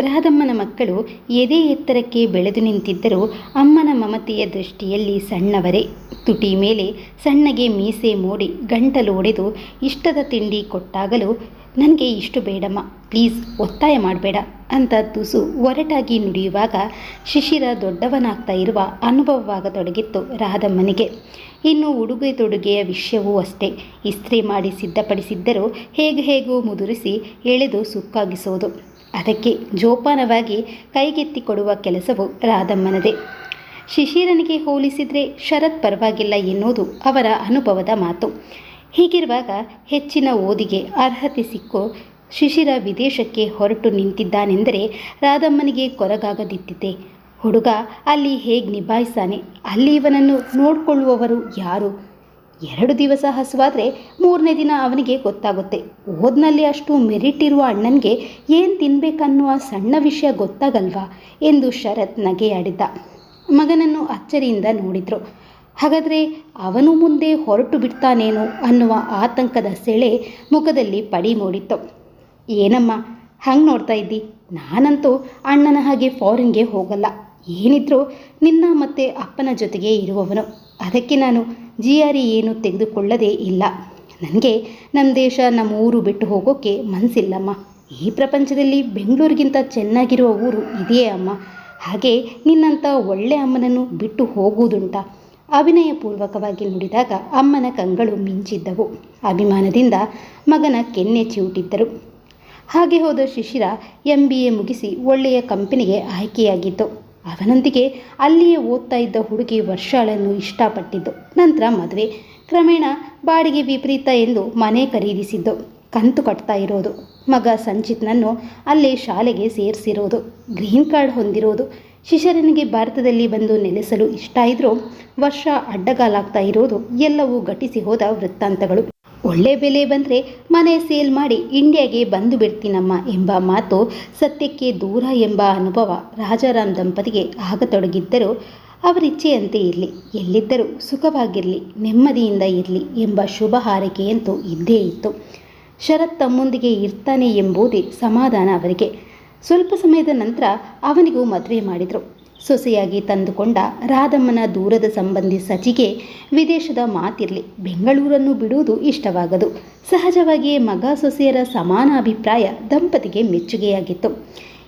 ರಾಧಮ್ಮನ ಮಕ್ಕಳು ಎದೆ ಎತ್ತರಕ್ಕೆ ಬೆಳೆದು ನಿಂತಿದ್ದರೂ. ಅಮ್ಮನ ಮಮತೆಯ ದೃಷ್ಟಿಯಲ್ಲಿ ಸಣ್ಣವರೇ. ತುಟಿ ಮೇಲೆ ಸಣ್ಣಗೆ ಮೀಸೆ ಮೂಡಿ ಗಂಟಲು ಒಡೆದು ಇಷ್ಟದ ತಿಂಡಿ ಕೊಟ್ಟಾಗಲೂ, ನನಗೆ ಇಷ್ಟು ಬೇಡಮ್ಮ, ಪ್ಲೀಸ್ ಒತ್ತಾಯ ಮಾಡಬೇಡ ಅಂತ ತುಸು ಒರಟಾಗಿ ನುಡಿಯುವಾಗ ಶಿಶಿರ ದೊಡ್ಡವನಾಗ್ತಾ ಇರುವ ಅನುಭವವಾಗತೊಡಗಿತ್ತು ರಾಧಮ್ಮನಿಗೆ. ಇನ್ನು ಉಡುಗೆ ತೊಡುಗೆಯ ವಿಷಯವೂ ಅಷ್ಟೇ. ಇಸ್ತ್ರಿ ಮಾಡಿ ಸಿದ್ಧಪಡಿಸಿದ್ದರೂ ಹೇಗೆ ಹೇಗೂ ಮುದುರಿಸಿ ಎಳೆದು ಸುಕ್ಕಾಗಿಸೋದು. ಅದಕ್ಕೆ ಜೋಪಾನವಾಗಿ ಕೈಗೆತ್ತಿಕೊಡುವ ಕೆಲಸವು ರಾಧಮ್ಮನದೇ. ಶಿಶಿರನಿಗೆ ಹೋಲಿಸಿದರೆ ಶರತ್ ಪರವಾಗಿಲ್ಲ ಎನ್ನುವುದು ಅವರ ಅನುಭವದ ಮಾತು. ಹೀಗಿರುವಾಗ ಹೆಚ್ಚಿನ ಓದಿಗೆ ಅರ್ಹತೆ ಸಿಕ್ಕೋ ಶಿಶಿರ ವಿದೇಶಕ್ಕೆ ಹೊರಟು ನಿಂತಿದ್ದಾನೆಂದರೆ ರಾಧಮ್ಮನಿಗೆ ಕೊರಗಾಗದಿತ್ತಿದೆ ಹುಡುಗ ಅಲ್ಲಿ ಹೇಗೆ ನಿಭಾಯಿಸಾನೆ, ಅಲ್ಲಿ ಇವನನ್ನು ನೋಡಿಕೊಳ್ಳುವವರು ಯಾರು? ಎರಡು ದಿವಸ ಹಸುವಾದರೆ ಮೂರನೇ ದಿನ ಅವನಿಗೆ ಗೊತ್ತಾಗುತ್ತೆ. ಓದ್ನಲ್ಲಿ ಅಷ್ಟು ಮೆರಿಟ್ ಇರುವ ಅಣ್ಣನಿಗೆ ಏನು ತಿನ್ಬೇಕನ್ನುವ ಸಣ್ಣ ವಿಷಯ ಗೊತ್ತಾಗಲ್ವಾ ಎಂದು ಶರತ್ ನಗೆಯಾಡಿದ್ದ. ಮಗನನ್ನು ಅಚ್ಚರಿಯಿಂದ ನೋಡಿದ್ರು. ಹಾಗಾದರೆ ಅವನು ಮುಂದೆ ಹೊರಟು ಬಿಡ್ತಾನೇನೋ ಅನ್ನುವ ಆತಂಕದ ಸೆಳೆ ಮುಖದಲ್ಲಿ ಪಡಿ ಮೂಡಿತ್ತು. ಏನಮ್ಮ, ಹಂಗೆ ನೋಡ್ತಾ ಇದ್ದಿ? ನಾನಂತೂ ಅಣ್ಣನ ಹಾಗೆ ಫಾರಿನ್ಗೆ ಹೋಗಲ್ಲ. ಏನಿದ್ರೂ ನಿನ್ನ ಮತ್ತೆ ಅಪ್ಪನ ಜೊತೆಗೆ ಇರುವವನು. ಅದಕ್ಕೆ ನಾನು ಜಿ ಆರ್ ಇ ಏನು ತೆಗೆದುಕೊಳ್ಳದೇ ಇಲ್ಲ. ನನಗೆ ನಮ್ಮ ದೇಶ ನಮ್ಮ ಊರು ಬಿಟ್ಟು ಹೋಗೋಕ್ಕೆ ಮನಸ್ಸಿಲ್ಲಮ್ಮ ಈ ಪ್ರಪಂಚದಲ್ಲಿ ಬೆಂಗಳೂರಿಗಿಂತ ಚೆನ್ನಾಗಿರುವ ಊರು ಇದೆಯೇ ಅಮ್ಮ. ಹಾಗೆ ನಿನ್ನಂಥ ಒಳ್ಳೆ ಅಮ್ಮನನ್ನು ಬಿಟ್ಟು ಹೋಗುವುದುಂಟ. ಅಭಿನಯಪೂರ್ವಕವಾಗಿ ನುಡಿದಾಗ ಅಮ್ಮನ ಕಂಗಳು ಮಿಂಚಿದ್ದವು. ಅಭಿಮಾನದಿಂದ ಮಗನ ಕೆನ್ನೆ ಚಿವುಟಿದ್ದರು ಹಾಗೆ ಹೋದ ಶಿಶಿರ ಎಂ ಬಿ ಎ ಮುಗಿಸಿ ಒಳ್ಳೆಯ ಕಂಪನಿಗೆ ಆಯ್ಕೆಯಾಗಿತ್ತು. ಅವನೊಂದಿಗೆ ಅಲ್ಲಿಯೇ ಓದ್ತಾ ಇದ್ದ ಹುಡುಗಿ ವರ್ಷಾಳನ್ನು ಇಷ್ಟಪಟ್ಟಿದ್ದು. ನಂತರ ಮದುವೆ. ಕ್ರಮೇಣ ಬಾಡಿಗೆ ವಿಪರೀತ ಎಂದು ಮನೆ ಖರೀದಿಸಿದ್ದು. ಕಂತು ಕಟ್ತಾ ಇರೋದು. ಮಗ ಸಂಚಿತ್ನನ್ನು ಅಲ್ಲೇ ಶಾಲೆಗೆ ಸೇರಿಸಿರೋದು. Green card ಹೊಂದಿರೋದು. ಶಿಶರನಿಗೆ ಭಾರತದಲ್ಲಿ ಬಂದು ನೆಲೆಸಲು ಇಷ್ಟ ಇದ್ರೂ ವರ್ಷ ಅಡ್ಡಗಾಲಾಗ್ತಾ ಇರೋದು ಎಲ್ಲವೂ ಘಟಿಸಿ ಹೋದ ವೃತ್ತಾಂತಗಳು. ಒಳ್ಳೆ ಬೆಲೆ ಬಂದರೆ ಮನೆ ಸೇಲ್ ಮಾಡಿ ಇಂಡಿಯಾಗೆ ಬಂದು ಬಿಡ್ತೀನಮ್ಮ ಎಂಬ ಮಾತು ಸತ್ಯಕ್ಕೆ ದೂರ ಎಂಬ ಅನುಭವ ರಾಜಾರಾಮ್ ದಂಪತಿಗೆ ಆಗತೊಡಗಿದ್ದರೂ ಅವರಿಚ್ಛೆಯಂತೆ ಇರಲಿ, ಎಲ್ಲಿದ್ದರೂ ಸುಖವಾಗಿರಲಿ, ನೆಮ್ಮದಿಯಿಂದ ಇರಲಿ ಎಂಬ ಶುಭ ಹಾರೈಕೆಯಂತೂ ಇದ್ದೇ ಇತ್ತು. ಶರತ್ ತಮ್ಮೊಂದಿಗೆ ಇರ್ತಾನೆ ಎಂಬುದೇ ಸಮಾಧಾನ ಅವರಿಗೆ. ಸ್ವಲ್ಪ ಸಮಯದ ನಂತರ ಅವನಿಗೂ ಮದುವೆ ಮಾಡಿದರು. ಸೊಸೆಯಾಗಿ ತಂದುಕೊಂಡ ರಾಧಮ್ಮನ ದೂರದ ಸಂಬಂಧಿ ಸಚಿಗೆ ವಿದೇಶದ ಮಾತಿರಲಿ ಬೆಂಗಳೂರನ್ನು ಬಿಡುವುದು ಇಷ್ಟವಾಗದು. ಸಹಜವಾಗಿಯೇ ಮಗ ಸೊಸೆಯರ ಸಮಾನ ಅಭಿಪ್ರಾಯ ದಂಪತಿಗೆ ಮೆಚ್ಚುಗೆಯಾಗಿತ್ತು.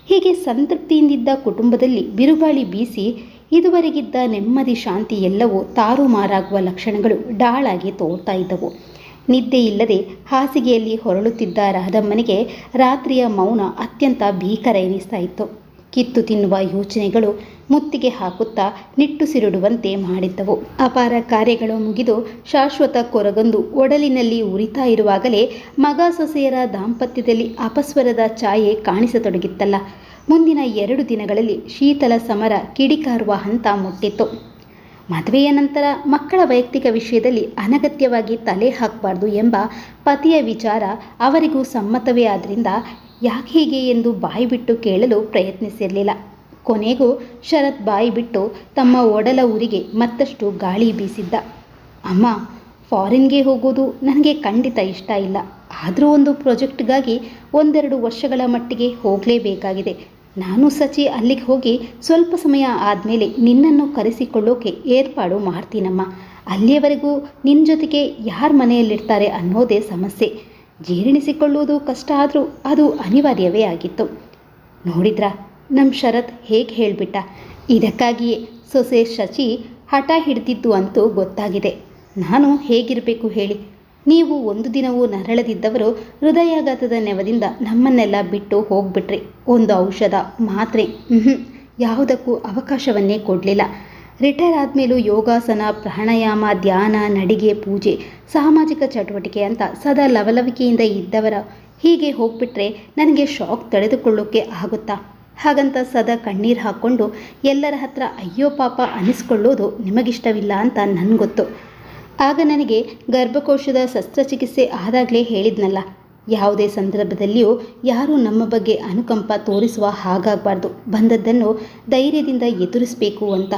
ಹೀಗೆ ಸಂತೃಪ್ತಿಯಿಂದಿದ್ದ ಕುಟುಂಬದಲ್ಲಿ ಬಿರುಗಾಳಿ ಬೀಸಿ ಇದುವರೆಗಿದ್ದ ನೆಮ್ಮದಿ ಶಾಂತಿ ಎಲ್ಲವೂ ತಾರುಮಾರಾಗುವ ಲಕ್ಷಣಗಳು ಡಾಳಾಗಿ ತೋರ್ತಾ ಇದ್ದವು. ನಿದ್ದೆಯಿಲ್ಲದೆ ಹಾಸಿಗೆಯಲ್ಲಿ ಹೊರಳುತ್ತಿದ್ದ ರಾಧಮ್ಮನಿಗೆ ರಾತ್ರಿಯ ಮೌನ ಅತ್ಯಂತ ಭೀಕರ ಎನಿಸ್ತಾ ಇತ್ತು. ಕಿತ್ತು ತಿನ್ನುವ ಯೋಚನೆಗಳು ಮುತ್ತಿಗೆ ಹಾಕುತ್ತಾ ನಿಟ್ಟುಸಿರುಡುವಂತೆ ಮಾಡಿದ್ದವು. ಅಪಾರ ಕಾರ್ಯಗಳು ಮುಗಿದು ಶಾಶ್ವತ ಕೊರಗೊಂದು ಒಡಲಿನಲ್ಲಿ ಉರಿತಾ ಇರುವಾಗಲೇ ಮಗ ಸೊಸೆಯರ ದಾಂಪತ್ಯದಲ್ಲಿ ಅಪಸ್ವರದ ಛಾಯೆ ಕಾಣಿಸತೊಡಗಿತ್ತಲ್ಲ. ಮುಂದಿನ ಎರಡು ದಿನಗಳಲ್ಲಿ ಶೀತಲ ಸಮರ ಕಿಡಿಕಾರುವ ಹಂತ ಮುಟ್ಟಿತ್ತು. ಮದುವೆಯ ನಂತರ ಮಕ್ಕಳ ವೈಯಕ್ತಿಕ ವಿಷಯದಲ್ಲಿ ಅನಗತ್ಯವಾಗಿ ತಲೆ ಹಾಕಬಾರ್ದು ಎಂಬ ಪತಿಯ ವಿಚಾರ ಅವರಿಗೂ ಸಮ್ಮತವೇ ಆದ್ದರಿಂದ ಯಾಕೆ ಹೀಗೆ ಎಂದು ಬಾಯಿ ಬಿಟ್ಟು ಕೇಳಲು ಪ್ರಯತ್ನಿಸಿರಲಿಲ್ಲ. ಕೊನೆಗೂ ಶರತ್ ಬಾಯಿ ಬಿಟ್ಟು ತಮ್ಮ ಒಡಲ ಊರಿಗೆ ಮತ್ತಷ್ಟು ಗಾಳಿ ಬೀಸಿದ್ದ. ಅಮ್ಮ, ಫಾರಿನ್ಗೆ ಹೋಗೋದು ನನಗೆ ಖಂಡಿತ ಇಷ್ಟ ಇಲ್ಲ. ಆದರೂ ಒಂದು ಪ್ರಾಜೆಕ್ಟ್ಗಾಗಿ ಒಂದೆರಡು ವರ್ಷಗಳ ಮಟ್ಟಿಗೆ ಹೋಗಲೇಬೇಕಾಗಿದೆ. ನಾನು ಸಚಿ ಅಲ್ಲಿಗೆ ಹೋಗಿ ಸ್ವಲ್ಪ ಸಮಯ ಆದಮೇಲೆ ನಿನ್ನನ್ನು ಕರೆಸಿಕೊಳ್ಳೋಕೆ ಏರ್ಪಾಡು ಮಾಡ್ತೀನಮ್ಮ. ಅಲ್ಲಿಯವರೆಗೂ ನಿನ್ನ ಜೊತೆಗೆ ಯಾರ ಮನೆಯಲ್ಲಿರ್ತಾರೆ ಅನ್ನೋದೇ ಸಮಸ್ಯೆ. ಜೀರ್ಣಿಸಿಕೊಳ್ಳುವುದು ಕಷ್ಟ ಆದರೂ ಅದು ಅನಿವಾರ್ಯವೇ ಆಗಿತ್ತು. ನೋಡಿದ್ರ? ನಮ್ಮ ಶರತ್ ಹೇಗೆ ಹೇಳಿಬಿಟ್ಟ? ಇದಕ್ಕಾಗಿಯೇ ಸೊಸೆ ಶಚಿ ಹಠ ಹಿಡಿದಿದ್ದು ಅಂತೂ ಗೊತ್ತಾಗಿದೆ. ನಾನು ಹೇಗಿರಬೇಕು ಹೇಳಿ? ನೀವು ಒಂದು ದಿನವೂ ನರಳದಿದ್ದವರು ಹೃದಯಾಘಾತದ ನೆವದಿಂದ ನಮ್ಮನ್ನೆಲ್ಲ ಬಿಟ್ಟು ಹೋಗ್ಬಿಟ್ರಿ. ಒಂದು ಔಷಧ ಮಾತ್ರೆ ಯಾವುದಕ್ಕೂ ಅವಕಾಶವನ್ನೇ ಕೊಡಲಿಲ್ಲ. ರಿಟೈರ್ ಆದಮೇಲೂ ಯೋಗಾಸನ, ಪ್ರಾಣಾಯಾಮ, ಧ್ಯಾನ, ನಡಿಗೆ, ಪೂಜೆ, ಸಾಮಾಜಿಕ ಚಟುವಟಿಕೆ ಅಂತ ಸದಾ ಲವಲವಿಕೆಯಿಂದ ಇದ್ದವರ ಹೀಗೆ ಹೋಗ್ಬಿಟ್ರೆ ನನಗೆ ಶಾಕ್ ತಡೆದುಕೊಳ್ಳೋಕ್ಕೆ ಆಗುತ್ತಾ? ಹಾಗಂತ ಸದಾ ಕಣ್ಣೀರು ಹಾಕ್ಕೊಂಡು ಎಲ್ಲರ ಹತ್ರ ಅಯ್ಯೋ ಪಾಪ ಅನಿಸ್ಕೊಳ್ಳೋದು ನಿಮಗಿಷ್ಟವಿಲ್ಲ ಅಂತ ನನಗೊತ್ತು. ಆಗ ನನಗೆ ಗರ್ಭಕೋಶದ ಶಸ್ತ್ರಚಿಕಿತ್ಸೆ ಆದಾಗಲೇ ಹೇಳಿದ್ನಲ್ಲ. ಯಾವುದೇ ಸಂದರ್ಭದಲ್ಲಿಯೂ ಯಾರೂ ನಮ್ಮ ಬಗ್ಗೆ ಅನುಕಂಪ ತೋರಿಸುವ ಹಾಗಾಗಬಾರ್ದು. ಬಂದದ್ದನ್ನು ಧೈರ್ಯದಿಂದ ಎದುರಿಸಬೇಕು ಅಂತ.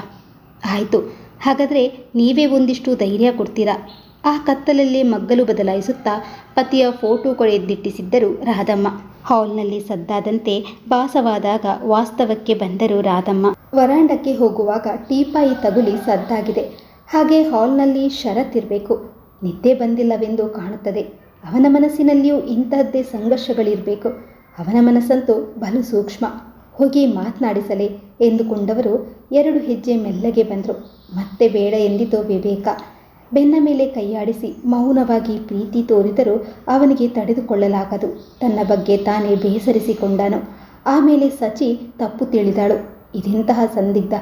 ಆಯಿತು. ಹಾಗಾದರೆ ನೀವೇ ಒಂದಿಷ್ಟು ಧೈರ್ಯ ಕೊಡ್ತೀರಾ? ಆ ಕತ್ತಲಲ್ಲಿ ಮಗ್ಗಲು ಬದಲಾಯಿಸುತ್ತಾ ಪತಿಯ ಫೋಟೋ ಕೊಳೆಯದ್ದಿಟ್ಟಿಸಿದ್ದರು ರಾಧಮ್ಮ. ಹಾಲ್ನಲ್ಲಿ ಸದ್ದಾದಂತೆ ಭಾಸವಾದಾಗ ವಾಸ್ತವಕ್ಕೆ ಬಂದರು ರಾಧಮ್ಮ. ವರಾಂಡಕ್ಕೆ ಹೋಗುವಾಗ ಟೀಪಾಯಿ ತಗುಲಿ ಸದ್ದಾಗಿದೆ. ಹಾಗೆ ಹಾಲ್ನಲ್ಲಿ ಶರತ್ ಇರಬೇಕು. ನಿದ್ದೆ ಬಂದಿಲ್ಲವೆಂದು ಕಾಣುತ್ತದೆ. ಅವನ ಮನಸ್ಸಿನಲ್ಲಿಯೂ ಇಂತಹದ್ದೇ ಸಂಘರ್ಷಗಳಿರಬೇಕು. ಅವನ ಮನಸ್ಸಂತೂ ಬಲು ಸೂಕ್ಷ್ಮ. ಹೋಗಿ ಮಾತನಾಡಿಸಲೇ ಎಂದುಕೊಂಡವರು ಎರಡು ಹೆಜ್ಜೆ ಮೆಲ್ಲಗೆ ಬಂದರು. ಮತ್ತೆ ಬೇಡ ಎಂದಿತು ವಿವೇಕ. ಬೆನ್ನ ಮೇಲೆ ಕೈಯಾಡಿಸಿ ಮೌನವಾಗಿ ಪ್ರೀತಿ ತೋರಿದರೂ ಅವನಿಗೆ ತಡೆದುಕೊಳ್ಳಲಾಗದು. ತನ್ನ ಬಗ್ಗೆ ತಾನೇ ಬೇಸರಿಸಿಕೊಂಡನು. ಆಮೇಲೆ ಸಚಿ ತಪ್ಪು ತಿಳಿದಾಳು. ಇದೆಂತಹ ಸಂದಿಗ್ಧ.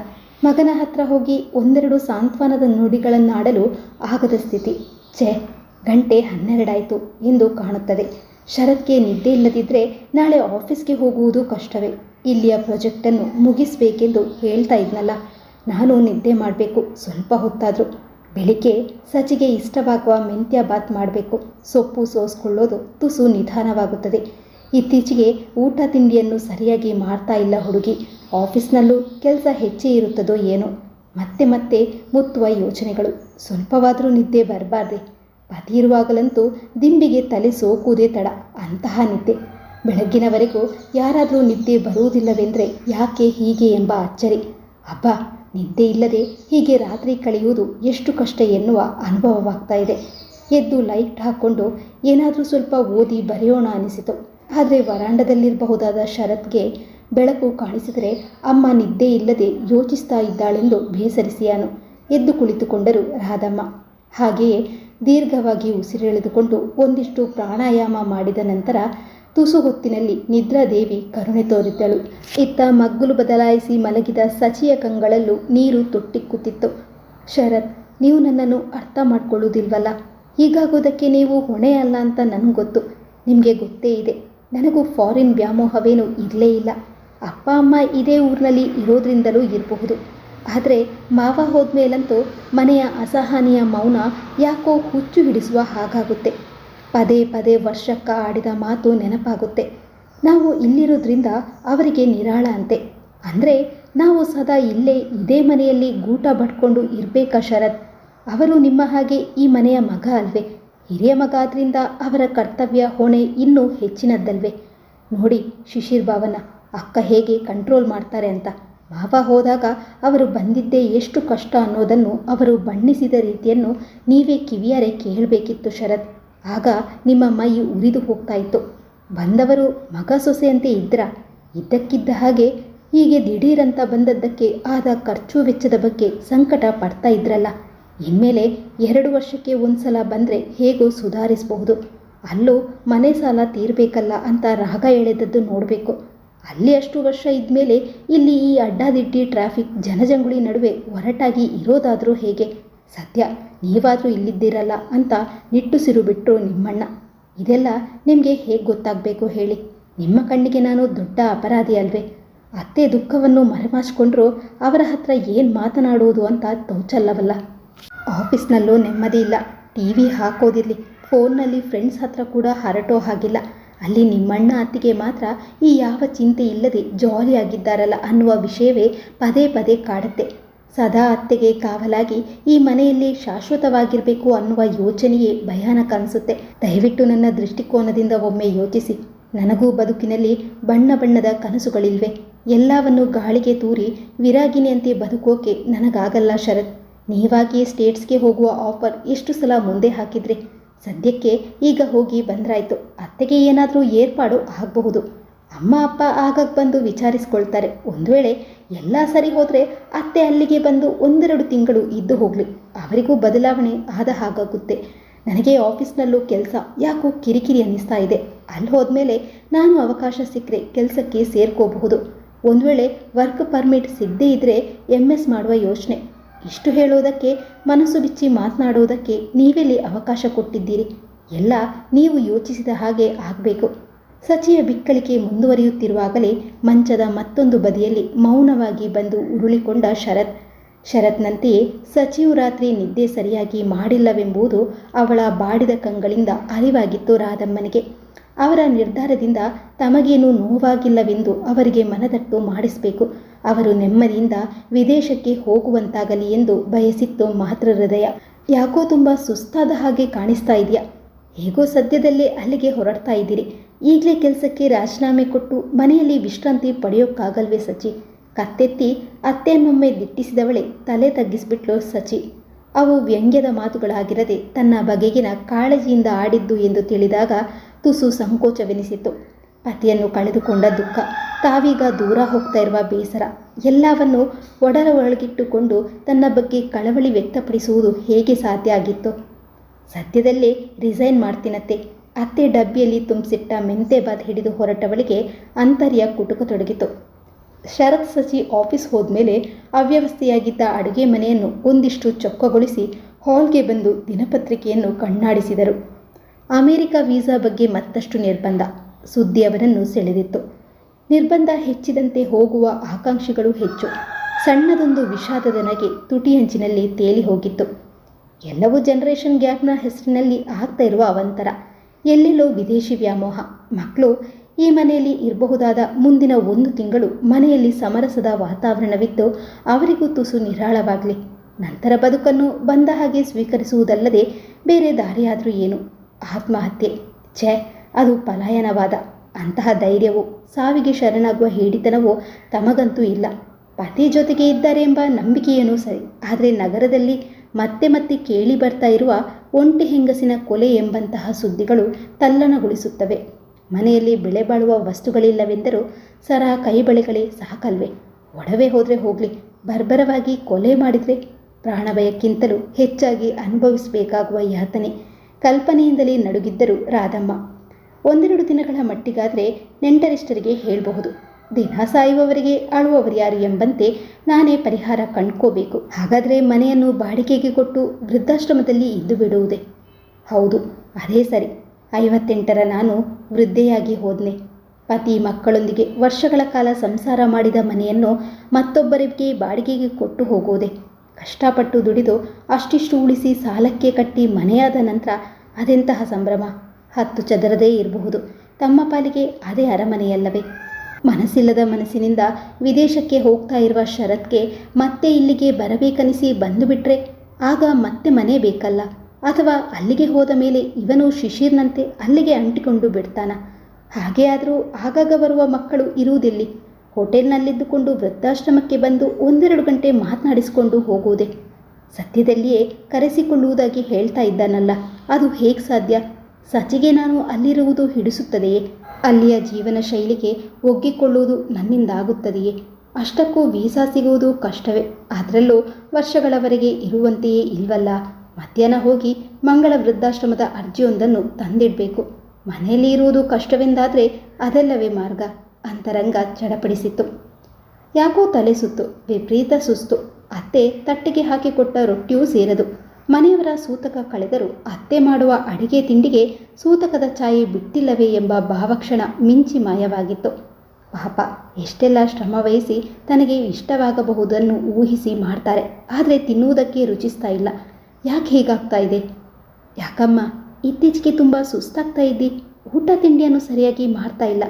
ಮಗನ ಹತ್ರ ಹೋಗಿ ಒಂದೆರಡು ಸಾಂತ್ವನದ ನುಡಿಗಳನ್ನಾಡಲು ಆಗದ ಸ್ಥಿತಿ. ಛೆ, ಗಂಟೆ ಹನ್ನೆರಡಾಯಿತು ಎಂದು ಕಾಣುತ್ತದೆ. ಶರತ್ಗೆ ನಿದ್ದೆ ಇಲ್ಲದಿದ್ದರೆ ನಾಳೆ ಆಫೀಸ್ಗೆ ಹೋಗುವುದು ಕಷ್ಟವೇ. ಇಲ್ಲಿಯ ಪ್ರಾಜೆಕ್ಟನ್ನು ಮುಗಿಸಬೇಕೆಂದು ಹೇಳ್ತಾ ಇದ್ನಲ್ಲ. ನಾನು ನಿದ್ದೆ ಮಾಡಬೇಕು. ಸ್ವಲ್ಪ ಹೊತ್ತಾದರೂ ಬೆಳಿಗ್ಗೆ ಸಚಿಗೆ ಇಷ್ಟವಾಗುವ ಮೆಂತ್ಯ ಬಾತ್ ಮಾಡಬೇಕು. ಸೊಪ್ಪು ಸೋಸ್ಕೊಳ್ಳೋದು ತುಸು ನಿಧಾನವಾಗುತ್ತದೆ. ಇತ್ತೀಚೆಗೆ ಊಟ ತಿಂಡಿಯನ್ನು ಸರಿಯಾಗಿ ಮಾಡ್ತಾ ಇಲ್ಲ ಹುಡುಗಿ. ಆಫೀಸ್ನಲ್ಲೂ ಕೆಲಸ ಹೆಚ್ಚೇ ಇರುತ್ತದೋ ಏನೋ. ಮತ್ತೆ ಮತ್ತೆ ಮುತ್ತುವ ಯೋಚನೆಗಳು. ಸ್ವಲ್ಪವಾದರೂ ನಿದ್ದೆ ಬರಬಾರ್ದೆ. ಪತಿ ಇರುವಾಗಲಂತೂ ದಿಂಬಿಗೆ ತಲೆ ಸೋಕುವುದೇ ತಡ. ಅಂತಹ ನಿದ್ದೆ. ಬೆಳಗ್ಗಿನವರೆಗೂ ಯಾರಾದರೂ ನಿದ್ದೆ ಬರುವುದಿಲ್ಲವೆಂದರೆ ಯಾಕೆ ಹೀಗೆ ಎಂಬ ಅಚ್ಚರಿ. ಅಬ್ಬಾ, ನಿದ್ದೆ ಇಲ್ಲದೆ ಹೀಗೆ ರಾತ್ರಿ ಕಳೆಯುವುದು ಎಷ್ಟು ಕಷ್ಟ ಎನ್ನುವ ಅನುಭವವಾಗ್ತಾ ಇದೆ. ಎದ್ದು ಲೈಟ್ ಹಾಕ್ಕೊಂಡು ಏನಾದರೂ ಸ್ವಲ್ಪ ಓದಿ ಬರೆಯೋಣ ಅನಿಸಿತು. ಆದರೆ ವರಾಂಡದಲ್ಲಿರಬಹುದಾದ ಶರತ್ಗೆ ಬೆಳಕು ಕಾಣಿಸಿದರೆ ಅಮ್ಮ ನಿದ್ದೆ ಇಲ್ಲದೆ ಯೋಚಿಸ್ತಾ ಇದ್ದಾಳೆಂದು ಬೇಸರಿಸಿಯಾನು ಎದ್ದು ಕುಳಿತುಕೊಂಡರು ರಾಧಮ್ಮ. ಹಾಗೆಯೇ ದೀರ್ಘವಾಗಿ ಉಸಿರೆಳೆದುಕೊಂಡು ಒಂದಿಷ್ಟು ಪ್ರಾಣಾಯಾಮ ಮಾಡಿದ ನಂತರ ತುಸು ಹೊತ್ತಿನಲ್ಲಿ ನಿದ್ರಾದೇವಿ ಕರುಣೆ ತೋರಿದ್ದಳು. ಇತ್ತ ಮಗ್ಗುಲು ಬದಲಾಯಿಸಿ ಮಲಗಿದ ಸಚಿಯ ಕಂಗಳಲ್ಲೂ ನೀರು ತೊಟ್ಟಿಕ್ಕುತ್ತಿತ್ತು ಶರತ್, ನೀವು ನನ್ನನ್ನು ಅರ್ಥ ಮಾಡ್ಕೊಳ್ಳುವುದಿಲ್ವಲ್ಲ? ಹೀಗಾಗೋದಕ್ಕೆ ನೀವು ಹೊಣೆ ಅಲ್ಲ ಅಂತ ನನಗೆ ಗೊತ್ತು. ನಿಮಗೆ ಗೊತ್ತೇ ಇದೆ. ನನಗೂ ಫಾರಿನ್ ವ್ಯಾಮೋಹವೇನೂ ಇರಲೇ ಇಲ್ಲ. ಅಪ್ಪ, ಅಮ್ಮ ಇದೇ ಊರಿನಲ್ಲಿ ಇರೋದ್ರಿಂದಲೂ ಇರಬಹುದು. ಆದರೆ ಮಾವ ಹೋದ್ಮೇಲಂತೂ ಮನೆಯ ಅಸಹನೀಯ ಮೌನ ಯಾಕೋ ಹುಚ್ಚು ಹಿಡಿಸುವ ಹಾಗಾಗುತ್ತೆ. ಪದೇ ಪದೇ ವರ್ಷಕ್ಕ ಆಡಿದ ಮಾತು ನೆನಪಾಗುತ್ತೆ. ನಾವು ಇಲ್ಲಿರೋದ್ರಿಂದ ಅವರಿಗೆ ನಿರಾಳ ಅಂತೆ. ಅಂದರೆ ನಾವು ಸದಾ ಇಲ್ಲೇ ಇದೇ ಮನೆಯಲ್ಲಿ ಗೂಟ ಬಡ್ಕೊಂಡು ಇರಬೇಕಾ ಶರತ್? ಅವರು ನಿಮ್ಮ ಹಾಗೆ ಈ ಮನೆಯ ಮಗ ಅಲ್ವೇ? ಹಿರಿಯ ಮಗ ಆದ್ದರಿಂದ ಅವರ ಕರ್ತವ್ಯ ಹೊಣೆ ಇನ್ನೂ ಹೆಚ್ಚಿನದ್ದಲ್ವೇ? ನೋಡಿ ಶಿಶಿರ್ ಭಾವನ, ಅಕ್ಕ ಹೇಗೆ ಕಂಟ್ರೋಲ್ ಮಾಡ್ತಾರೆ ಅಂತ. ಮಾವ ಹೋದಾಗ ಅವರು ಬಂದಿದ್ದೇ ಎಷ್ಟು ಕಷ್ಟ ಅನ್ನೋದನ್ನು ಅವರು ಬಣ್ಣಿಸಿದ ರೀತಿಯನ್ನು ನೀವೇ ಕಿವಿಯಾರೆ ಕೇಳಬೇಕಿತ್ತು ಶರತ್. ಆಗ ನಿಮ್ಮ ಮೈ ಉರಿದು ಹೋಗ್ತಾ ಇತ್ತು. ಬಂದವರು ಮಗ ಸೊಸೆಯಂತೆ ಇದ್ರ, ಇದ್ದಕ್ಕಿದ್ದ ಹಾಗೆ ಹೀಗೆ ದಿಢೀರಂತ ಬಂದದ್ದಕ್ಕೆ ಆದ ಖರ್ಚು ವೆಚ್ಚದ ಬಗ್ಗೆ ಸಂಕಟ ಪಡ್ತಾ ಇದ್ರಲ್ಲ. ಇನ್ಮೇಲೆ ಎರಡು ವರ್ಷಕ್ಕೆ ಒಂದ್ಸಲ ಬಂದರೆ ಹೇಗೂ ಸುಧಾರಿಸಬಹುದು. ಅಲ್ಲೂ ಮನೆ ಸಾಲ ತೀರಬೇಕಲ್ಲ ಅಂತ ರಾಗ ಎಳೆದದ್ದು ನೋಡಬೇಕು. ಅಲ್ಲಿ ಅಷ್ಟು ವರ್ಷ ಇದ್ಮೇಲೆ ಇಲ್ಲಿ ಈ ಅಡ್ಡಾದಿಡ್ಡಿ ಟ್ರಾಫಿಕ್ ಜನಜಂಗುಳಿ ನಡುವೆ ಒರಟಾಗಿ ಇರೋದಾದರೂ ಹೇಗೆ? ಸದ್ಯ ನೀವಾದರೂ ಇಲ್ಲಿದ್ದೀರಲ್ಲ ಅಂತ ನಿಟ್ಟುಸಿರು ಬಿಟ್ಟರು ನಿಮ್ಮಣ್ಣ. ಇದೆಲ್ಲ ನಿಮಗೆ ಹೇಗೆ ಗೊತ್ತಾಗಬೇಕು ಹೇಳಿ? ನಿಮ್ಮ ಕಣ್ಣಿಗೆ ನಾನು ದೊಡ್ಡ ಅಪರಾಧಿ ಅಲ್ವೇ? ಅತ್ತೆ ದುಃಖವನ್ನು ಮರೆಮಾಚಿಕೊಂಡ್ರು ಅವರ ಹತ್ರ ಏನು ಮಾತನಾಡುವುದು ಅಂತ ತೋಚಲ್ಲವಲ್ಲ? ಆಫೀಸ್ನಲ್ಲೂ ನೆಮ್ಮದಿ ಇಲ್ಲ. ಟಿ ವಿ ಹಾಕೋದಿರಲಿ, ಫೋನ್ನಲ್ಲಿ ಫ್ರೆಂಡ್ಸ್ ಹತ್ರ ಕೂಡ ಹರಟೋ ಹಾಗಿಲ್ಲ. ಅಲ್ಲಿ ನಿಮ್ಮಣ್ಣ ಅತ್ತಿಗೆ ಮಾತ್ರ ಈ ಯಾವ ಚಿಂತೆ ಇಲ್ಲದೆ ಜಾಲಿಯಾಗಿದ್ದಾರಲ್ಲ ಅನ್ನುವ ವಿಷಯವೇ ಪದೇ ಪದೇ ಕಾಡುತ್ತೆ. ಸದಾ ಅತ್ತೆಗೆ ಕಾವಲಾಗಿ ಈ ಮನೆಯಲ್ಲಿ ಶಾಶ್ವತವಾಗಿರಬೇಕು ಅನ್ನುವ ಯೋಚನೆಯೇ ಭಯಾನಕ ಅನಿಸುತ್ತೆ. ದಯವಿಟ್ಟು ನನ್ನ ದೃಷ್ಟಿಕೋನದಿಂದ ಒಮ್ಮೆ ಯೋಚಿಸಿ. ನನಗೂ ಬದುಕಿನಲ್ಲಿ ಬಣ್ಣ ಬಣ್ಣದ ಕನಸುಗಳಿಲ್ವೆ. ಎಲ್ಲವನ್ನು ಗಾಳಿಗೆ ತೂರಿ ವಿರಾಗಿನಿಯಂತೆ ಬದುಕೋಕೆ ನನಗಾಗಲ್ಲ ಶರತ್. ನೀವಾಗಿ ಸ್ಟೇಟ್ಸ್ಗೆ ಹೋಗುವ ಆಫರ್ ಎಷ್ಟು ಸಲ ಮುಂದೆ ಹಾಕಿದ್ರಿ? ಸದ್ಯಕ್ಕೆ ಈಗ ಹೋಗಿ ಬಂದ್ರಾಯ್ತು. ಅತ್ತೆಗೆ ಏನಾದರೂ ಏರ್ಪಾಡು ಆಗಬಹುದು. ಅಮ್ಮ ಅಪ್ಪ ಆಗಾಗ ಬಂದು ವಿಚಾರಿಸ್ಕೊಳ್ತಾರೆ. ಒಂದು ವೇಳೆ ಎಲ್ಲ ಸರಿ ಹೋದರೆ ಅತ್ತೆ ಅಲ್ಲಿಗೆ ಬಂದು ಒಂದೆರಡು ತಿಂಗಳು ಇದ್ದು ಹೋಗಲಿ. ಅವರಿಗೂ ಬದಲಾವಣೆ ಆದ ಹಾಗಾಗುತ್ತೆ. ನನಗೆ ಆಫೀಸ್ನಲ್ಲೂ ಕೆಲಸ ಯಾಕೋ ಕಿರಿಕಿರಿ ಅನ್ನಿಸ್ತಾ ಇದೆ. ಅಲ್ಲಿ ಹೋದ್ಮೇಲೆ ನಾನು ಅವಕಾಶ ಸಿಕ್ಕರೆ ಕೆಲಸಕ್ಕೆ ಸೇರ್ಕೋಬಹುದು. ಒಂದು ವೇಳೆ ವರ್ಕ್ ಪರ್ಮಿಟ್ ಸಿಗದೇ ಇದ್ದರೆ ಎಂ ಎಸ್ ಮಾಡುವ ಯೋಚನೆ. ಇಷ್ಟು ಹೇಳೋದಕ್ಕೆ, ಮನಸ್ಸು ಬಿಚ್ಚಿ ಮಾತನಾಡೋದಕ್ಕೆ ನೀವೆಲ್ಲಿ ಅವಕಾಶ ಕೊಟ್ಟಿದ್ದೀರಿ? ಎಲ್ಲ ನೀವು ಯೋಚಿಸಿದ ಹಾಗೆ ಆಗಬೇಕು. ಸಚಿಯ ಬಿಕ್ಕಳಿಕೆ ಮುಂದುವರಿಯುತ್ತಿರುವಾಗಲೇ ಮಂಚದ ಮತ್ತೊಂದು ಬದಿಯಲ್ಲಿ ಮೌನವಾಗಿ ಬಂದು ಉರುಳಿಕೊಂಡ ಶರತ್. ಶರತ್ನಂತೆಯೇ ಸಚಿವು ರಾತ್ರಿ ನಿದ್ದೆ ಸರಿಯಾಗಿ ಮಾಡಿಲ್ಲವೆಂಬುದು ಅವಳ ಬಾಡಿದ ಕಂಗಳಿಂದ ಅರಿವಾಗಿತ್ತು ರಾಧಮ್ಮನಿಗೆ. ಅವರ ನಿರ್ಧಾರದಿಂದ ತಮಗೇನೂ ನೋವಾಗಿಲ್ಲವೆಂದು ಅವರಿಗೆ ಮನದಟ್ಟು ಮಾಡಿಸಬೇಕು. ಅವರು ನೆಮ್ಮದಿಯಿಂದ ವಿದೇಶಕ್ಕೆ ಹೋಗುವಂತಾಗಲಿ ಎಂದು ಬಯಸಿತ್ತು ಮಾತೃ ಹೃದಯ. ಯಾಕೋ ತುಂಬ ಸುಸ್ತಾದ ಹಾಗೆ ಕಾಣಿಸ್ತಾ ಇದೆಯಾ? ಹೇಗೋ ಸದ್ಯದಲ್ಲೇ ಅಲ್ಲಿಗೆ ಹೊರಡ್ತಾ ಇದ್ದೀರಿ. ಈಗಲೇ ಕೆಲಸಕ್ಕೆ ರಾಜೀನಾಮೆ ಕೊಟ್ಟು ಮನೆಯಲ್ಲಿ ವಿಶ್ರಾಂತಿ ಪಡೆಯೋಕ್ಕಾಗಲ್ವೇ ಸಚಿ? ಕತ್ತೆತ್ತಿ ಅತ್ತೆಯನ್ನೊಮ್ಮೆ ದಿಟ್ಟಿಸಿದವಳೆ ತಲೆ ತಗ್ಗಿಸ್ಬಿಟ್ಲು ಸಚಿ. ಅವು ವ್ಯಂಗ್ಯದ ಮಾತುಗಳಾಗಿರದೆ ತನ್ನ ಬಗೆಗಿನ ಕಾಳಜಿಯಿಂದ ಆಡಿದ್ದು ಎಂದು ತಿಳಿದಾಗ ತುಸು ಸಂಕೋಚವೆನಿಸಿತು ಪತಿಯನ್ನು ಕಳೆದುಕೊಂಡ ದುಃಖ, ತಾವೀಗ ದೂರ ಹೋಗ್ತಾ ಇರುವ ಬೇಸರ, ಎಲ್ಲವನ್ನು ಒಡರ ಒಳಗಿಟ್ಟುಕೊಂಡು ತನ್ನ ಬಗ್ಗೆ ಕಳವಳಿ ವ್ಯಕ್ತಪಡಿಸುವುದು ಹೇಗೆ ಸಾಧ್ಯ ಆಗಿತ್ತು? ಸದ್ಯದಲ್ಲೇ ರಿಸೈನ್ ಮಾಡ್ತೀನತ್ತೆ. ಅತ್ತೆ ಡಬ್ಬಿಯಲ್ಲಿ ತುಂಬಿಸಿಟ್ಟ ಮೆಂತೆ ಬಾತ್ ಹಿಡಿದು ಹೊರಟವಳಿಗೆ ಅಂತರ್ಯ ಕುಟುಕತೊಡಗಿತು ಶರತ್ ಸಚಿ ಆಫೀಸ್ ಹೋದ್ಮೇಲೆ ಅವ್ಯವಸ್ಥೆಯಾಗಿದ್ದ ಅಡುಗೆ ಮನೆಯನ್ನು ಒಂದಿಷ್ಟು ಚೊಕ್ಕಗೊಳಿಸಿ ಹಾಲ್ಗೆ ಬಂದು ದಿನಪತ್ರಿಕೆಯನ್ನು ಕಣ್ಣಾಡಿಸಿದರು. ಅಮೆರಿಕ ವೀಸಾ ಬಗ್ಗೆ ಮತ್ತಷ್ಟು ನಿರ್ಬಂಧ, ಸುದ್ದಿ ಅವರನ್ನು ಸೆಳೆದಿತ್ತು. ನಿರ್ಬಂಧ ಹೆಚ್ಚಿದಂತೆ ಹೋಗುವ ಆಕಾಂಕ್ಷಿಗಳು ಹೆಚ್ಚು. ಸಣ್ಣದೊಂದು ವಿಷಾದದ ನಗೆ ತುಟಿಯಂಚಿನಲ್ಲಿ ತೇಲಿ ಹೋಗಿತ್ತು. ಎಲ್ಲವೂ ಜನರೇಷನ್ ಗ್ಯಾಪ್ನ ಹೆಸರಿನಲ್ಲಿ ಆಗ್ತಾ ಇರುವ ಅವಂತರ. ಎಲ್ಲೆಲ್ಲೋ ವಿದೇಶಿ ವ್ಯಾಮೋಹ. ಮಕ್ಕಳು ಈ ಮನೆಯಲ್ಲಿ ಇರಬಹುದಾದ ಮುಂದಿನ ಒಂದು ತಿಂಗಳು ಮನೆಯಲ್ಲಿ ಸಮರಸದ ವಾತಾವರಣವಿದ್ದು ಅವರಿಗೂ ತುಸು ನಿರಾಳವಾಗಲಿ. ನಂತರ ಬದುಕನ್ನು ಬಂದ ಹಾಗೆ ಸ್ವೀಕರಿಸುವುದಲ್ಲದೆ ಬೇರೆ ದಾರಿಯಾದರೂ ಏನು? ಆತ್ಮಹತ್ಯೆ. ಛೆ, ಅದು ಪಲಾಯನವಾದ. ಅಂತಹ ಧೈರ್ಯವು ಸಾವಿಗೆ ಶರಣಾಗುವ ಹೇಡಿತನವೋ ತಮಗಂತೂ ಇಲ್ಲ. ಪತಿ ಜೊತೆಗೆ ಇದ್ದಾರೆ ಎಂಬ ನಂಬಿಕೆಯೇನೂ ಸರಿ. ಆದರೆ ನಗರದಲ್ಲಿ ಮತ್ತೆ ಮತ್ತೆ ಕೇಳಿ ಬರ್ತಾ ಇರುವ ಒಂಟಿ ಹೆಂಗಸಿನ ಕೊಲೆ ಎಂಬಂತಹ ಸುದ್ದಿಗಳು ತಲ್ಲಣಗೊಳಿಸುತ್ತವೆ. ಮನೆಯಲ್ಲಿ ಬೆಳೆ ಬಾಳುವ ವಸ್ತುಗಳಿಲ್ಲವೆಂದರೂ ಸರ ಕೈಬಳೆಗಳೇ ಸಾಕಲ್ವೆ. ಒಡವೆ ಹೋದರೆ ಹೋಗಲಿ, ಬರ್ಬರವಾಗಿ ಕೊಲೆ ಮಾಡಿದರೆ ಪ್ರಾಣಭಯಕ್ಕಿಂತಲೂ ಹೆಚ್ಚಾಗಿ ಅನುಭವಿಸಬೇಕಾಗುವ ಯಾತನೆ ಕಲ್ಪನೆಯಿಂದಲೇ ನಡುಗಿದ್ದರು ರಾಧಮ್ಮ. ಒಂದೆರಡು ದಿನಗಳ ಮಟ್ಟಿಗಾದರೆ ನೆಂಟರಿಷ್ಟರಿಗೆ ಹೇಳಬಹುದು. ದಿನ ಸಾಯುವವರಿಗೆ ಅಳುವವರು ಯಾರು ಎಂಬಂತೆ ನಾನೇ ಪರಿಹಾರ ಕಂಡ್ಕೋಬೇಕು. ಹಾಗಾದರೆ ಮನೆಯನ್ನು ಬಾಡಿಗೆಗೆ ಕೊಟ್ಟು ವೃದ್ಧಾಶ್ರಮದಲ್ಲಿ ಇದ್ದು ಬಿಡುವುದೇ? ಹೌದು, ಅದೇ ಸರಿ. ಐವತ್ತೆಂಟರ ನಾನು ವೃದ್ಧೆಯಾಗಿ ಹೋದ್ನೆ. ಪತಿ ಮಕ್ಕಳೊಂದಿಗೆ ವರ್ಷಗಳ ಕಾಲ ಸಂಸಾರ ಮಾಡಿದ ಮನೆಯನ್ನು ಮತ್ತೊಬ್ಬರಿಗೆ ಬಾಡಿಗೆಗೆ ಕೊಟ್ಟು ಹೋಗೋದೆ ಕಷ್ಟಪಟ್ಟು ದುಡಿದು ಅಷ್ಟಿಷ್ಟು ಉಳಿಸಿ ಸಾಲಕ್ಕೆ ಕಟ್ಟಿ ಮನೆಯಾದ ನಂತರ ಅದೆಂತಹ ಸಂಭ್ರಮ? ಹತ್ತು ಚದರದೇ ಇರಬಹುದು. ತಮ್ಮ ಪಾಲಿಗೆ ಅದೇ ಅರಮನೆಯಲ್ಲವೇ? ಮನಸ್ಸಿಲ್ಲದ ಮನಸ್ಸಿನಿಂದ ವಿದೇಶಕ್ಕೆ ಹೋಗ್ತಾ ಇರುವ ಶರತ್ಗೆ ಮತ್ತೆ ಇಲ್ಲಿಗೆ ಬರಬೇಕನಿಸಿ ಬಂದು ಬಿಟ್ರೆ ಆಗ ಮತ್ತೆ ಮನೆ ಬೇಕಲ್ಲ. ಅಥವಾ ಅಲ್ಲಿಗೆ ಹೋದ ಮೇಲೆ ಇವನು ಶಿಶಿರ್ನಂತೆ ಅಲ್ಲಿಗೆ ಅಂಟಿಕೊಂಡು ಬಿಡ್ತಾನ? ಹಾಗೆ ಆದರೂ ಆಗಾಗ ಬರುವ ಮಕ್ಕಳು ಇರುವುದಿಲ್ಲಿ? ಹೋಟೆಲ್ನಲ್ಲಿದ್ದುಕೊಂಡು ವೃದ್ಧಾಶ್ರಮಕ್ಕೆ ಬಂದು ಒಂದೆರಡು ಗಂಟೆ ಮಾತನಾಡಿಸಿಕೊಂಡು ಹೋಗುವುದೇ? ಸದ್ಯದಲ್ಲಿಯೇ ಕರೆಸಿಕೊಳ್ಳುವುದಾಗಿ ಹೇಳ್ತಾ ಇದ್ದಾನಲ್ಲ, ಅದು ಹೇಗೆ ಸಾಧ್ಯ? ಸಚಿಗೆ ನಾನು ಅಲ್ಲಿರುವುದು ಹಿಡಿಸುತ್ತದೆಯೇ? ಅಲ್ಲಿಯ ಜೀವನ ಶೈಲಿಗೆ ಒಗ್ಗಿಕೊಳ್ಳುವುದು ನನ್ನಿಂದಾಗುತ್ತದೆಯೇ? ಅಷ್ಟಕ್ಕೂ ವೀಸಾ ಸಿಗುವುದು ಕಷ್ಟವೇ. ಅದರಲ್ಲೂ ವರ್ಷಗಳವರೆಗೆ ಇರುವಂತೆಯೇ ಇಲ್ವಲ್ಲ? ಮಧ್ಯಾಹ್ನ ಹೋಗಿ ಮಂಗಳ ವೃದ್ಧಾಶ್ರಮದ ಅರ್ಜಿಯೊಂದನ್ನು ತಂದಿಡಬೇಕು. ಮನೆಯಲ್ಲಿ ಇರುವುದು ಕಷ್ಟವೆಂದಾದರೆ ಅದೆಲ್ಲವೇ ಮಾರ್ಗ. ಅಂತರಂಗ ಚಡಪಡಿಸಿತು ಯಾಕೋ ತಲೆ ಸುತ್ತು ವಿಪರೀತ ಸುಸ್ತು. ಅತ್ತೆ ತಟ್ಟೆಗೆ ಹಾಕಿಕೊಟ್ಟ ರೊಟ್ಟಿಯೂ ಸೇರದು. ಮನೆಯವರ ಸೂತಕ ಕಳೆದರೂ ಅತ್ತೆ ಮಾಡುವ ಅಡಿಗೆ ತಿಂಡಿಗೆ ಸೂತಕದ ಛಾಯೆ ಬಿಟ್ಟಿಲ್ಲವೇ ಎಂಬ ಭಾವಕ್ಷಣ ಮಿಂಚಿ ಮಾಯವಾಗಿತ್ತು. ಪಾಪ, ಎಷ್ಟೆಲ್ಲ ಶ್ರಮ ವಹಿಸಿ ತನಗೆ ಇಷ್ಟವಾಗಬಹುದನ್ನು ಊಹಿಸಿ ಮಾಡ್ತಾರೆ. ಆದರೆ ತಿನ್ನುವುದಕ್ಕೆ ರುಚಿಸ್ತಾ ಇಲ್ಲ. ಯಾಕೆ ಹೀಗಾಗ್ತಾ ಇದೆ? ಯಾಕಮ್ಮ, ಇತ್ತೀಚೆಗೆ ತುಂಬ ಸುಸ್ತಾಗ್ತಾ ಇದ್ದಿ. ಊಟ ತಿಂಡಿಯನ್ನು ಸರಿಯಾಗಿ ಮಾಡ್ತಾ ಇಲ್ಲ.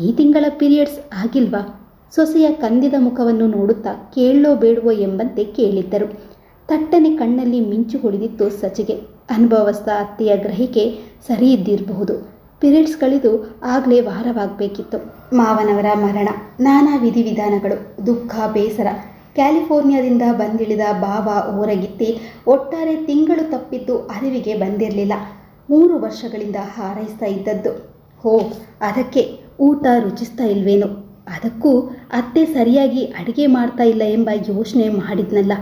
ಈ ತಿಂಗಳ ಪೀರಿಯಡ್ಸ್ ಆಗಿಲ್ವಾ? ಸೊಸೆಯ ಕಂದಿದ ಮುಖವನ್ನು ನೋಡುತ್ತಾ ಕೇಳೋ ಬೇಡವೋ ಎಂಬಂತೆ ಕೇಳಿದ್ದರು. ತಟ್ಟನೆ ಕಣ್ಣಲ್ಲಿ ಮಿಂಚು ಹೊಡೆದಿತ್ತು ಸಚಿಗೆ. ಅನುಭವಸ್ಥ ಅತ್ತೆಯ ಗ್ರಹಿಕೆ ಸರಿ ಇದ್ದಿರಬಹುದು ಪಿರಿಯಡ್ಸ್ ಕಳೆದು ಆಗಲೇ ವಾರವಾಗಬೇಕಿತ್ತು. ಮಾವನವರ ಮರಣ, ನಾನಾ ವಿಧಿವಿಧಾನಗಳು, ದುಃಖ, ಬೇಸರ. ಕ್ಯಾಲಿಫೋರ್ನಿಯಾದಿಂದ ಬಂದಿಳಿದ ಬಾವ ಊರಗಿತ್ತಿ ಒಟ್ಟಾರೆ ತಿಂಗಳು ತಪ್ಪಿದ್ದು ಅರಿವಿಗೆ ಬಂದಿರಲಿಲ್ಲ. ಮೂರು ವರ್ಷಗಳಿಂದ ಹಾರೈಸ್ತಾ ಇದ್ದದ್ದು. ಹೋ, ಅದಕ್ಕೆ ಊಟ ರುಚಿಸ್ತಾ ಇಲ್ವೇನೋ. ಅದಕ್ಕೂ ಅತ್ತೆ ಸರಿಯಾಗಿ ಅಡುಗೆ ಮಾಡ್ತಾ ಇಲ್ಲ ಎಂಬ ಯೋಚನೆ ಮಾಡಿದ್ನಲ್ಲ.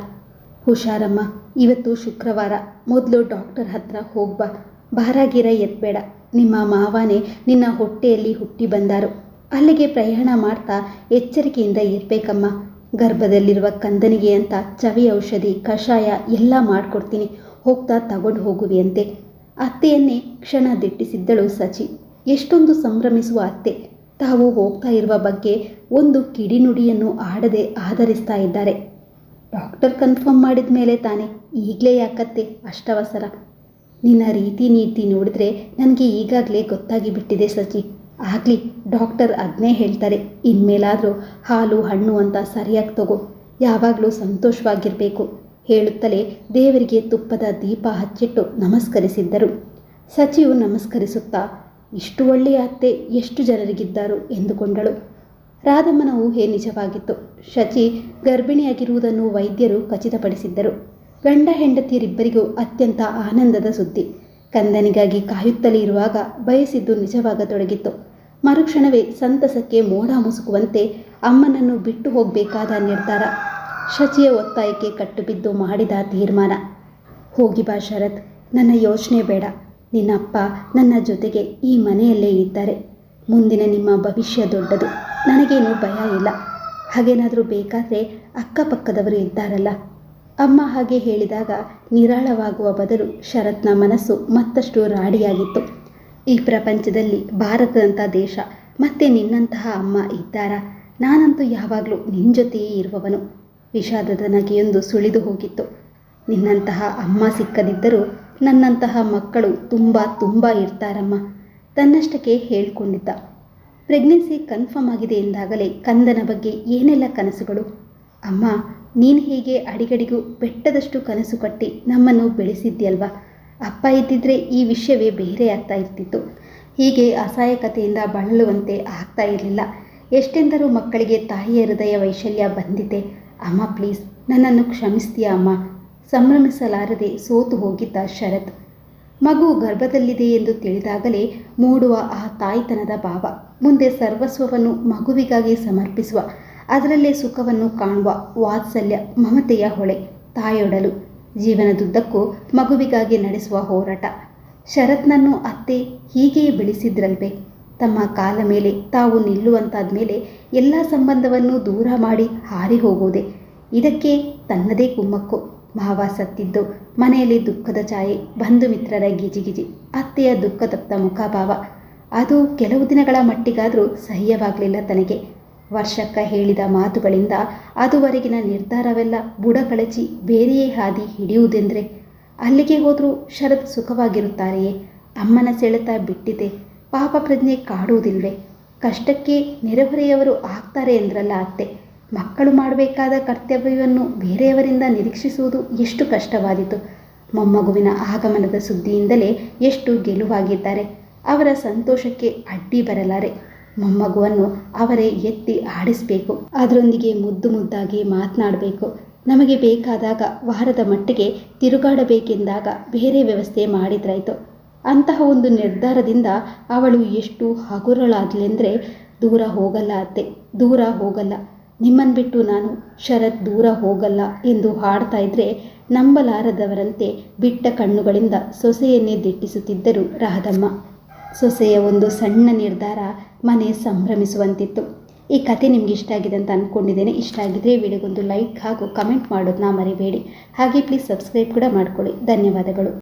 ಹುಷಾರಮ್ಮ, ಇವತ್ತು ಶುಕ್ರವಾರ. ಮೊದಲು ಡಾಕ್ಟರ್ ಹತ್ರ ಹೋಗ್ಬಾ. ಭಾರಾಗಿರ ಎತ್ಬೇಡ ನಿಮ್ಮ ಮಾವನೇ ನಿನ್ನ ಹೊಟ್ಟೆಯಲ್ಲಿ ಹುಟ್ಟಿ ಬಂದಾರು. ಅಲ್ಲಿಗೆ ಪ್ರಯಾಣ ಮಾಡ್ತಾ ಎಚ್ಚರಿಕೆಯಿಂದ ಇರಬೇಕಮ್ಮ. ಗರ್ಭದಲ್ಲಿರುವ ಕಂದನಿಗೆ ಅಂತ ಚವಿ ಔಷಧಿ, ಕಷಾಯ ಎಲ್ಲ ಮಾಡಿಕೊಡ್ತೀನಿ. ಹೋಗ್ತಾ ತಗೊಂಡು ಹೋಗುವಿಯಂತೆ ಅತ್ತೆಯನ್ನೇ ಕ್ಷಣ ದಿಟ್ಟಿಸಿದ್ದಳು ಸಚಿ. ಎಷ್ಟೊಂದು ಸಂಭ್ರಮಿಸುವ ಅತ್ತೆ. ತಾವು ಹೋಗ್ತಾ ಇರುವ ಬಗ್ಗೆ ಒಂದು ಕಿಡಿನುಡಿಯನ್ನು ಆಡದೆ ಆಧರಿಸ್ತಾ ಇದ್ದಾರೆ. ಡಾಕ್ಟರ್ ಕನ್ಫರ್ಮ್ ಮಾಡಿದ ಮೇಲೆ ತಾನೇ ಈಗಲೇ ಯಾಕತ್ತೆ ಅಷ್ಟವಸರ. ನಿನ್ನ ರೀತಿ ನೀತಿ ನೋಡಿದ್ರೆ ನನಗೆ ಈಗಾಗಲೇ ಗೊತ್ತಾಗಿ ಬಿಟ್ಟಿದೆ ಸಚಿ ಆಗಲಿ, ಡಾಕ್ಟರ್ ಅದನ್ನೇ ಹೇಳ್ತಾರೆ. ಇನ್ಮೇಲಾದರೂ ಹಾಲು, ಹಣ್ಣು ಅಂತ ಸರಿಯಾಗಿ ತಗೋ. ಯಾವಾಗಲೂ ಸಂತೋಷವಾಗಿರಬೇಕು ಹೇಳುತ್ತಲೇ ದೇವರಿಗೆ ತುಪ್ಪದ ದೀಪ ಹಚ್ಚಿಟ್ಟು ನಮಸ್ಕರಿಸಿದ್ದರು. ಸಚಿವು ನಮಸ್ಕರಿಸುತ್ತಾ, ಇಷ್ಟು ಒಳ್ಳೆಯ ಅತ್ತೆ, ಎಷ್ಟು ಜನರಿಗಿದ್ದಾರು ಎಂದುಕೊಂಡಳು. ರಾಧಮ್ಮನ ಊಹೆ ನಿಜವಾಗಿತ್ತು. ಶಚಿ ಗರ್ಭಿಣಿಯಾಗಿರುವುದನ್ನು ವೈದ್ಯರು ಖಚಿತಪಡಿಸಿದ್ದರು. ಗಂಡ ಹೆಂಡತಿಯರಿಬ್ಬರಿಗೂ ಅತ್ಯಂತ ಆನಂದದ ಸುದ್ದಿ. ಕಂದನಿಗಾಗಿ ಕಾಯುತ್ತಲೇ ಇರುವಾಗ ಬಯಸಿದ್ದು ನಿಜವಾಗತೊಡಗಿತ್ತು. ಮರುಕ್ಷಣವೇ ಸಂತಸಕ್ಕೆ ಮೋಡ ಮುಸುಕುವಂತೆ ಅಮ್ಮನನ್ನು ಬಿಟ್ಟು ಹೋಗಬೇಕಾದ ನಿರ್ಧಾರ. ಶಚಿಯ ಒತ್ತಾಯಕ್ಕೆ ಕಟ್ಟುಬಿದ್ದು ಮಾಡಿದ ತೀರ್ಮಾನ. ಹೋಗಿ ಬಾ ಶರತ್, ನನ್ನ ಯೋಚನೆ ಬೇಡ. ನಿನ್ನಪ್ಪ ನನ್ನ ಜೊತೆಗೆ ಈ ಮನೆಯಲ್ಲೇ ಇದ್ದಾರೆ. ಮುಂದಿನ ನಿಮ್ಮ ಭವಿಷ್ಯ ದೊಡ್ಡದು. ನನಗೇನು ಭಯ ಇಲ್ಲ. ಹಾಗೇನಾದರೂ ಬೇಕಾದರೆ ಅಕ್ಕಪಕ್ಕದವರು ಇದ್ದಾರಲ್ಲ. ಅಮ್ಮ ಹಾಗೆ ಹೇಳಿದಾಗ ನಿರಾಳವಾಗುವ ಬದಲು ಶರತ್ನ ಮನಸ್ಸು ಮತ್ತಷ್ಟು ರಾಡಿಯಾಗಿತ್ತು. ಈ ಪ್ರಪಂಚದಲ್ಲಿ ಭಾರತದಂಥ ದೇಶ, ಮತ್ತೆ ನಿನ್ನಂತಹ ಅಮ್ಮ ಇದ್ದಾರಾ? ನಾನಂತೂ ಯಾವಾಗಲೂ ನಿನ್ನ ಜೊತೆಯೇ ಇರುವವನು. ವಿಷಾದದ ನಗೆಯೊಂದು ಸುಳಿದು ಹೋಗಿತ್ತು. ನಿನ್ನಂತಹ ಅಮ್ಮ ಸಿಕ್ಕದಿದ್ದರೂ ನನ್ನಂತಹ ಮಕ್ಕಳು ತುಂಬ ತುಂಬ ಇರ್ತಾರಮ್ಮ. ತನ್ನಷ್ಟಕ್ಕೆ ಹೇಳ್ಕೊಂಡಿದ್ದ. ಪ್ರೆಗ್ನೆನ್ಸಿ ಕನ್ಫರ್ಮ್ ಆಗಿದೆ ಎಂದಾಗಲೇ ಕಂದನ ಬಗ್ಗೆ ಏನೆಲ್ಲ ಕನಸುಗಳು? ಅಮ್ಮ, ನೀನು ಹೇಗೆ ಅಡಿಗಡಿಗೂ ಬೆಟ್ಟದಷ್ಟು ಕನಸು ಕಟ್ಟಿ ನಮ್ಮನ್ನು ಬೆಳೆಸಿದ್ಯಲ್ವಾ ಅಪ್ಪ ಇದ್ದಿದ್ರೆ ಈ ವಿಷಯವೇ ಬೇರೆ ಆಗ್ತಾ ಇರ್ತಿತ್ತು. ಹೀಗೆ ಅಸಹಾಯಕತೆಯಿಂದ ಬಳಲುವಂತೆ ಆಗ್ತಾ ಇರಲಿಲ್ಲ. ಎಷ್ಟೆಂದರೂ ಮಕ್ಕಳಿಗೆ ತಾಯಿಯ ಹೃದಯ ವೈಶಲ್ಯ ಬಂದಿದೆ. ಅಮ್ಮ ಪ್ಲೀಸ್ ನನ್ನನ್ನು ಕ್ಷಮಿಸ್ತೀಯಾ ಅಮ್ಮ? ಸಂಭ್ರಮಿಸಲಾರದೆ ಸೋತು ಹೋಗಿದ್ದ ಶರತ್. ಮಗು ಗರ್ಭದಲ್ಲಿದೆ ಎಂದು ತಿಳಿದಾಗಲೇ ಮೂಡುವ ಆ ತಾಯ್ತನದ ಭಾವ. ಮುಂದೆ ಸರ್ವಸ್ವವನ್ನು ಮಗುವಿಗಾಗಿ ಸಮರ್ಪಿಸುವ, ಅದರಲ್ಲೇ ಸುಖವನ್ನು ಕಾಣುವ ವಾತ್ಸಲ್ಯ ಮಮತೆಯ ಹೊಳೆ, ತಾಯೊಡಲು. ಜೀವನದುದ್ದಕ್ಕೂ ಮಗುವಿಗಾಗಿ ನಡೆಸುವ ಹೋರಾಟ. ಶರತ್ನನ್ನು ಅತ್ತೆ ಹೀಗೆಯೇ ಬೆಳೆಸಿದ್ರಲ್ವೇ? ತಮ್ಮ ಕಾಲ ಮೇಲೆ ತಾವು ನಿಲ್ಲುವಂತಾದ ಮೇಲೆ ಎಲ್ಲ ಸಂಬಂಧವನ್ನು ದೂರ ಮಾಡಿ ಹಾರಿ ಹೋಗುವುದೇ ಇದಕ್ಕೆ ತನ್ನದೇ ಕುಮ್ಮಕ್ಕು. ಮಾವ ಸತ್ತಿದ್ದು ಮನೆಯಲ್ಲಿ ದುಃಖದ ಛಾಯೆ, ಬಂಧು ಮಿತ್ರರ ಗಿಜಿಗಿಜಿ ಅತ್ತೆಯ ದುಃಖತಪ್ತ ಮುಖಭಾವ. ಅದು ಕೆಲವು ದಿನಗಳ ಮಟ್ಟಿಗಾದರೂ ಸಹ್ಯವಾಗಲಿಲ್ಲ ತನಗೆ. ವರ್ಷಕ್ಕ ಹೇಳಿದ ಮಾತುಗಳಿಂದ ಅದುವರೆಗಿನ ನಿರ್ಧಾರವೆಲ್ಲ ಬುಡಕಳಚಿ ಬೇರೆಯೇ ಹಾದಿ ಹಿಡಿಯುವುದೆಂದರೆ? ಅಲ್ಲಿಗೆ ಹೋದರೂ ಶರತ್ ಸುಖವಾಗಿರುತ್ತಾರೆಯೇ? ಅಮ್ಮನ ಸೆಳೆತ ಬಿಟ್ಟಿದೆ. ಪಾಪ ಪ್ರಜ್ಞೆ ಕಾಡುವುದಿಲ್ವೇ? ಕಷ್ಟಕ್ಕೆ ನೆರೆಹೊರೆಯವರು ಆಗ್ತಾರೆ ಎಂದ್ರಲ್ಲ ಅತ್ತೆ. ಮಕ್ಕಳು ಮಾಡಬೇಕಾದ ಕರ್ತವ್ಯವನ್ನು ಬೇರೆಯವರಿಂದ ನಿರೀಕ್ಷಿಸುವುದು ಎಷ್ಟು ಕಷ್ಟವಾದೀತು. ಮೊಮ್ಮಗುವಿನ ಆಗಮನದ ಸುದ್ದಿಯಿಂದಲೇ ಎಷ್ಟು ಗೆಲುವಾಗಿದ್ದಾರೆ. ಅವರ ಸಂತೋಷಕ್ಕೆ ಅಡ್ಡಿ ಬರಲಾರೆ. ಮೊಮ್ಮಗುವನ್ನು ಅವರೇ ಎತ್ತಿ ಆಡಿಸಬೇಕು. ಅದರೊಂದಿಗೆ ಮುದ್ದು ಮುದ್ದಾಗಿ ಮಾತನಾಡಬೇಕು. ನಮಗೆ ಬೇಕಾದಾಗ ವಾರದ ಮಟ್ಟಿಗೆ ತಿರುಗಾಡಬೇಕೆಂದಾಗ ಬೇರೆ ವ್ಯವಸ್ಥೆ ಮಾಡಿದ್ರಾಯ್ತು. ಅಂತಹ ಒಂದು ನಿರ್ಧಾರದಿಂದ ಅವಳು ಎಷ್ಟು ಹಗುರಳಾದ್ಲೆಂದರೆ, ದೂರ ಹೋಗಲ್ಲ ಅತ್ತೆ, ದೂರ ಹೋಗಲ್ಲ. ನಿಮ್ಮನ್ನು ಬಿಟ್ಟು ನಾನು ಶರತ್ ದೂರ ಹೋಗಲ್ಲ ಎಂದು ಹಾಡ್ತಾ ಇದ್ರೆ ನಂಬಲಾರದವರಂತೆ ಬಿಟ್ಟ ಕಣ್ಣುಗಳಿಂದ ಸೊಸೆಯನ್ನೇ ದಿಟ್ಟಿಸುತ್ತಿದ್ದರು ರಹದಮ್ಮ ಸೊಸೆಯ ಒಂದು ಸಣ್ಣ ನಿರ್ಧಾರ ಮನೆ ಸಂಭ್ರಮಿಸುವಂತಿತ್ತು. ಈ ಕತೆ ನಿಮ್ಗೆ ಇಷ್ಟ ಆಗಿದೆ ಅಂತ ಅಂದ್ಕೊಂಡಿದ್ದೇನೆ ಇಷ್ಟ ಆಗಿದ್ರೆ ವಿಡಿಯೋಗೊಂದು ಲೈಕ್ ಹಾಗೂ ಕಮೆಂಟ್ ಮಾಡೋದನ್ನ ಮರಿಬೇಡಿ. ಹಾಗೆ ಪ್ಲೀಸ್ ಸಬ್ಸ್ಕ್ರೈಬ್ ಕೂಡ ಮಾಡ್ಕೊಳ್ಳಿ. ಧನ್ಯವಾದಗಳು.